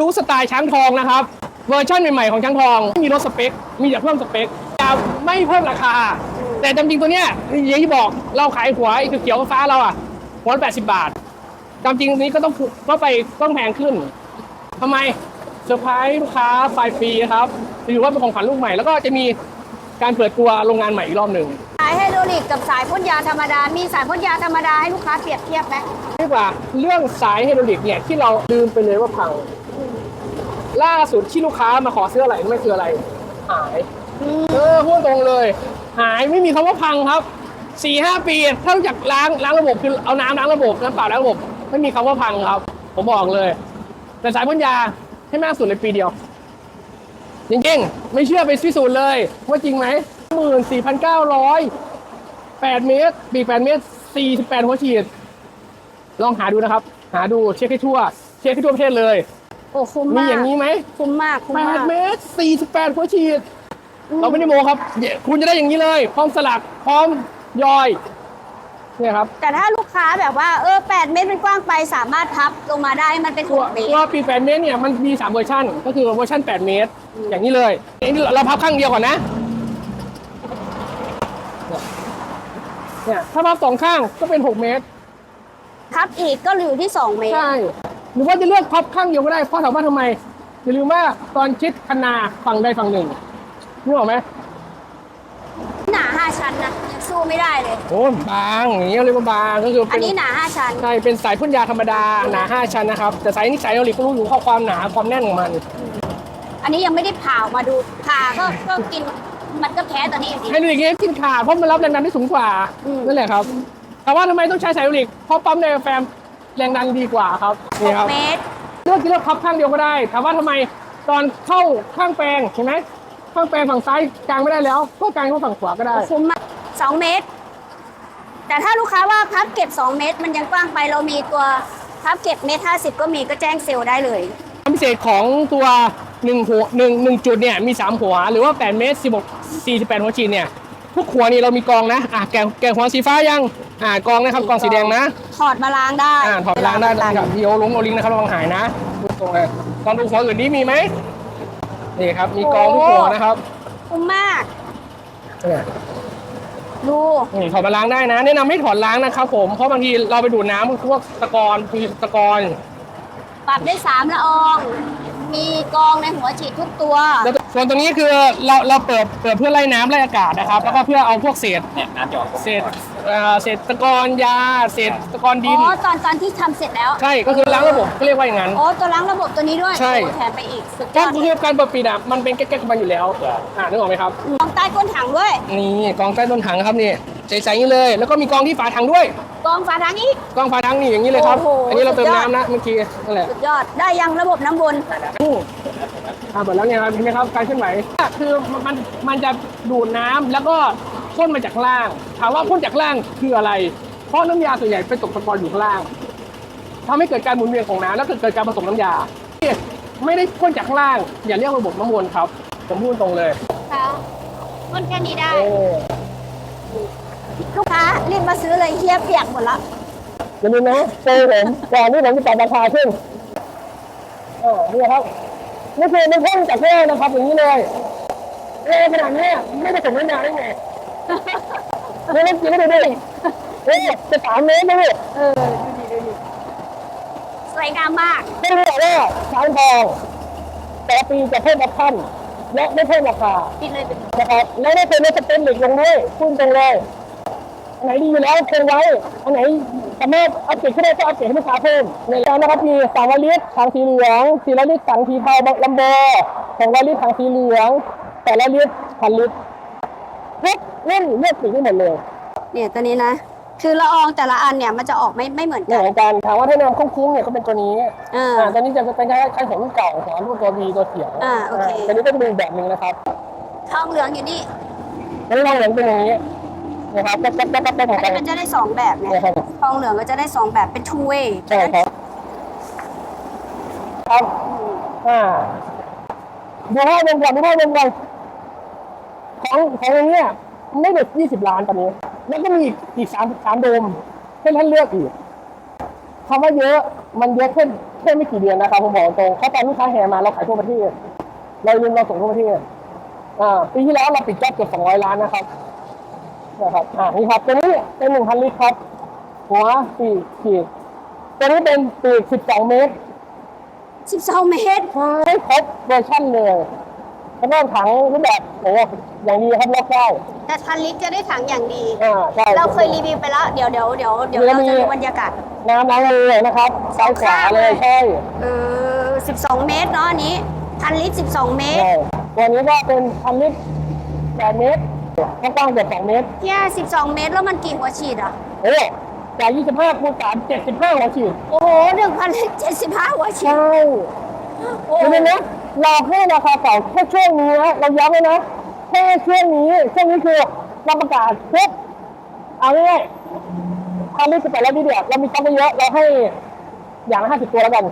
รู้สไตล์ช้างทองนะครับ เวอร์ชันใหม่ๆของช้างทองไม่มีลดสเปค มีแต่เพิ่มสเปคจะไม่เพิ่มราคา แต่จริงๆตัวเนี้ยอย่างที่บอกเราขายหัวไอ้เขียวๆฟ้าเราอะหัวละ80บาทจำจริงตัวนี้ก็ต้องก็ไปต้องแพงขึ้นทำไมเซอร์ไพรส์ลูกค้าปลายปีครับถือว่าเป็นของขวัญลูกใหม่แล้วก็จะมีการเปิดตัวโรงงานใหม่อีกรอบหนึ่งสายไฮโดรลิกกับสายพ่นยาธรรมดา มีสายพ่นยาธรรมดาให้ลูกค้าเปรียบเทียบไหมดีกว่าเรื่องสายไฮดรอลิกเนี่ยที่เราลืมไปเลยว่าพัง ล่าสุดที่ลูกค้ามาขอซื้ออะไรไม่คืออะไร หาย เออพูดตรงเลย หายไม่มีคำว่าพังครับสี่ห้าปี ถ้ารู้จักล้างล้างระบบคือเอาน้ำล้างระบบน้ำเปล่าล้างระบบ ไม่มีคำว่าพังครับ ผมบอกเลย แต่สายพ่นยาให้มากสุดเลยปีเดียวจริงๆไม่เชื่อไปพิสูจน์เลย ว่าจริงไหมหมื่นสี่พันเก้าร้อยแปดเมตรปีแปดเมตรสี่สิบแปดหัวฉีด ลองหาดูนะครับ หาดูเช็คให้ทั่ว เช็คให้ทั่วประเทศเลย โอ้คุ้มมีมากอย่างนี้ไหมคุ้มมาก คุ้มแปมาดกเมตรสี่สิบแปดหัวฉีด เราไม่ได้โมครับเดี๋ยวคุณจะได้อย่างนี้เลย พร้อมสลัก พร้อมย่อย เนี่ยครับ แต่ถ้าลูกค้าแบบว่าเออ8เมตรมันกว้างไปสามารถพับลงมาได้ให้มันเป็นตัว6เมตตัวรปี 8 เมตรเนี่ยมันมี 3 เวอร์ชันก็คือเวอร์ชัน 8 เมตร อย่างนี้เลยอันนี้เราพับข้างเดียวก่อนนะ เนี่ยถ้าพับสองข้างก็เป็น 6 เมตร พับอีกก็อยู่ที่ 2 เมตร ใช่ หรือว่าจะเลือกพับข้างเดียวก็ได้เพราะถามว่าทำไมอย่าลืมว่าตอนชิดคันนาฝั่งใดฝั่งหนึ่งนึกออกไหมหนา5ชั้นนะยังสู้ไม่ได้เลยโอ้ยบางอย่างนี้เรียกว่าบางก็คืออัเป็นนนี้หนา5ชั้นใช่เป็นสายพ่นยาธรรมดาหนา5ชั้นนะครับแต่สายนี้สายเอาหลิกก็รู้อยู่ข้อความหนาความแน่นของมัน อันนี้ยังไม่ได้ผ่าออกมาดูผ่าก็ก็กินมันก็แพ้ตัวนี้อยู่ดีไฮดรอลิกเนี่ยกินขาดเพราะมันรับแรงดันที่สูงกว่าอืมนั่นแหละครับแต่ว่าทำไมต้องใช้สายไฮดรอลิกเพราะปั๊มไดอะแฟม แรงดันดีกว่าครับนี่ครับ 6เมตร เลือกที่เลือกพับข้างเดียวก็ได้ถามว่าทำไมตอนเข้าข้างแปลงเห็นไหมข้างแปลงฝั่งซ้ายกลางไม่ได้แล้ว ก็กลางเข้าฝั่งขวาก็ได้ คุ้มมาก2เมตร แต่ถ้าลูกค้าว่าพับเก็บ 2 เมตร มันยังกว้างไปเรามีตัวพับเก็บเมตรห้าสิบก็มีก็แจ้งเซลล์ได้เลย ความพิเศษของตัว1หัว1 1จุดเนี่ยมี 3 หัว หรือว่า 8 เมตร16 48 หัวฉีดเนี่ย ทุกหัวนี่เรามีกองนะ อะแกะแกะหัวสีฟ้ายัง อ่ากองนะครับกองสีแดงนะถอดมาล้างได้อ่าถอดล้างได้นะครับพี่โอลงโอลิงนะครับระวังหายนะดูตรงเลยตอนดูหัวอื่นนี้มีไหมนี่ครับ มีกองทุกหัวนะครับคุ้มมากเนี่ยดูนี่ถอดมาล้างได้นะ แนะนำให้ถอดล้างนะครับผมเพราะบางทีเราไปดูดน้ำพวกตะกอนคือตะกอนปรับได้สามละออง มีกองในหัวฉีดทุกตัวแล้วส่วนตรงนี้คือเราเราเปิดเปิดเพื่อไล่น้ำไล่อากาศนะครับ แล้วก็เพื่อเอาพวกเศษเนี่ยน้ำจะออกเศษ เอ่อเศษตะกอนยาเศษตะกอนดิอ๋นอตอนตอนที่ทำเสร็จแล้วใช่ก็คือล้างระบบก็เรียกว่าอย่างนั้น อ๋อตัวล้างระบบตัวนี้ด้วยใช่ โอ้แถมไปอีกสุดยก็อดคือการเปิดปิดอะมันเป็นแก๊กๆของมันอยู่แล้วอ่านึกออกไหมครับกองใต้ก้นถังด้วยนี่กองใต้ต้นถังครับนี่ใสๆนี่เลย แล้วก็มีกองที่ฝาถังด้วย กองฝาถังอีก กองฝาถังนี่อย่างนี้เลยครับ โอ้โหอันนี้เราเติมสุดยอด น้ำนะเมื่อกี้นั่นแหละสุดยอดได้ยังระบบน้ำวนอืมอ่าหมดแล้วเนี่ยครับเห็นไหมครับการเคลื่อนไหวคือมันมันมันจะดูดน้ำแล้วก็ พ่นมาจากข้างล่าง ถามว่าพ่นจากข้างล่างคืออะไร เพราะน้ำยาส่วนใหญ่ไปตกตะกอนอยู่ข้างล่างทำให้เกิดการหมุนเวียนของน้ำแล้วเกิดเกิดการผสมน้ำยาไม่ได้พ่นจากข้างล่าง อย่าเรียกระบบน้ำวนครับ ผมพูดตรงเลยค่ะวนแค่นี้ได้โอ้ลูกค้ารีบมาซื้อเลยเฮียเปียกหมดละอย่าลืมนะโปรผมก่อนที่ผมจะปรับราคาขึ้นเออนี่ครับนี่คือมันพ่นจากแร่นะครับอย่างนี้เลยเอขนาดนี้ไม่ผสมน้ำยาได้ไง นี่เล่นจริงไม่ได้ด้วยเอ๊ะจะสามเมตรนะพี่เออดูดิดูดิสวยงามมากไม่รู้หรอกว่าช้างทองแต่ละปีจะเพิ่มราคาและไม่เพิ่มราคาปิดเลยปิดเลยนะครับและไม่เคยลดสเปนเด็กลงด้วยพูดตรงเลยอันไหนดีอยู่แล้วคงไว้อันไหนสามารถอัปเกรดขึ้นได้ก็อัปเกรดให้ลูกค้าเพิ่มในร้านนะครับมีสามร้อยลิตรถังสีเหลืองสี่ร้อยลิตรถังสีเทาลัมโบสองร้อยลิตรถังสีเหลืองแปดร้อยลิตรพันลิตร เลือกเล่นเลือกสีได้หมดเลยเนี่ยตัวนี้นะ คือละอองแต่ละอันเนี่ยมันจะออกไม่ไม่เหมือนเหกันมือนกันถามว่าถ้าแนวคุ้มๆเนี่ยก็เป็นตัวนี้อ่าอ่าตอนนี้จะเป็นคล้ายๆของรุ่นเก่าของรุ่นตัวบีตัวเขียวอ่าโอเค ตัวนี้ก็จะเป็นอีกแบบหนึ่งนะครับทองเหลืองอยู่นี่แล้วลองเหมือนเป็นอย่างนี้นะครับแป๊บแป๊บแป๊บแป๊บแป๊บขอัอนงนี้กันมันจะได้สองแบบไงนะครับทองเหลืองก็จะได้สองแบบเป็น two way ใช่ครับครับอ่าดูภาพรวมกันดูภาพรวมกันของของอย่างเนี้ย ไม่เด็ดยี่สิบล้านตอนนี้ แล้วก็มีอีกอีกสามสามโดมให้ท่านเลือกอีกคำว่าเยอะมันเยอะขึ้นแค่ไม่กี่เดือนนะครับผมบอกตรงเพราะตอนลูกค้าแห่มาเราขายทั่วประเทศเราลืมเราส่งทั่วประเทศอ่าปีที่แล้วเราปิดจอบเกือบสองร้อยล้านนะครับนะครับอ่านี่ครับตัวนี้เป็นหนึ่งพันลิตรครับ หัวสี่ขีดตัวนี้เป็นปีกสิบสองเมตร12เมตรใช้ครบเวอร์ชันเลยแล้วก็ถังรูปแบบโอ้โหอย่างดีครับล็อกได้ แต่พันลิตรจะได้ถังอย่างดี อ่าใช่ เราเคยรีวิวไปแล้ว เดี๋ยวเดี๋ยวเดี๋ยวเดี๋ยวเดี๋ยวเราจะมีดูบรรยากาศ น้ำล้างมือนะครับซ้ายขวาเลยใช่เออ12 เมตรเนาะอันนี้พันลิตร 12 เมตรใช่ตัวนี้ก็เป็นพันลิตรแปดเมตรข้างกว้างเกือบสองเมตรเนี่ย12 เมตรแล้วมันกี่หัวฉีดอะ โอ้จากยี่สิบห้าคูณสามเจ็ดสิบห้าหัวฉีดโอ้โห1,000ลิตร75หัวฉีดใช่โอ้เดี๋ยวนะเราให้ราคาเก่าแค่ช่วงนี้นะเราย้ำเลยนะ แค่ช่วงนี้ช่วงนี้คือเราประกาศปุ๊บเอาง่ายๆพันลิตรสิบแปดแล้วนี่เดียวเรามีตั้งไปเยอะเราให้อย่างละห้าสิบตัวแล้วกัน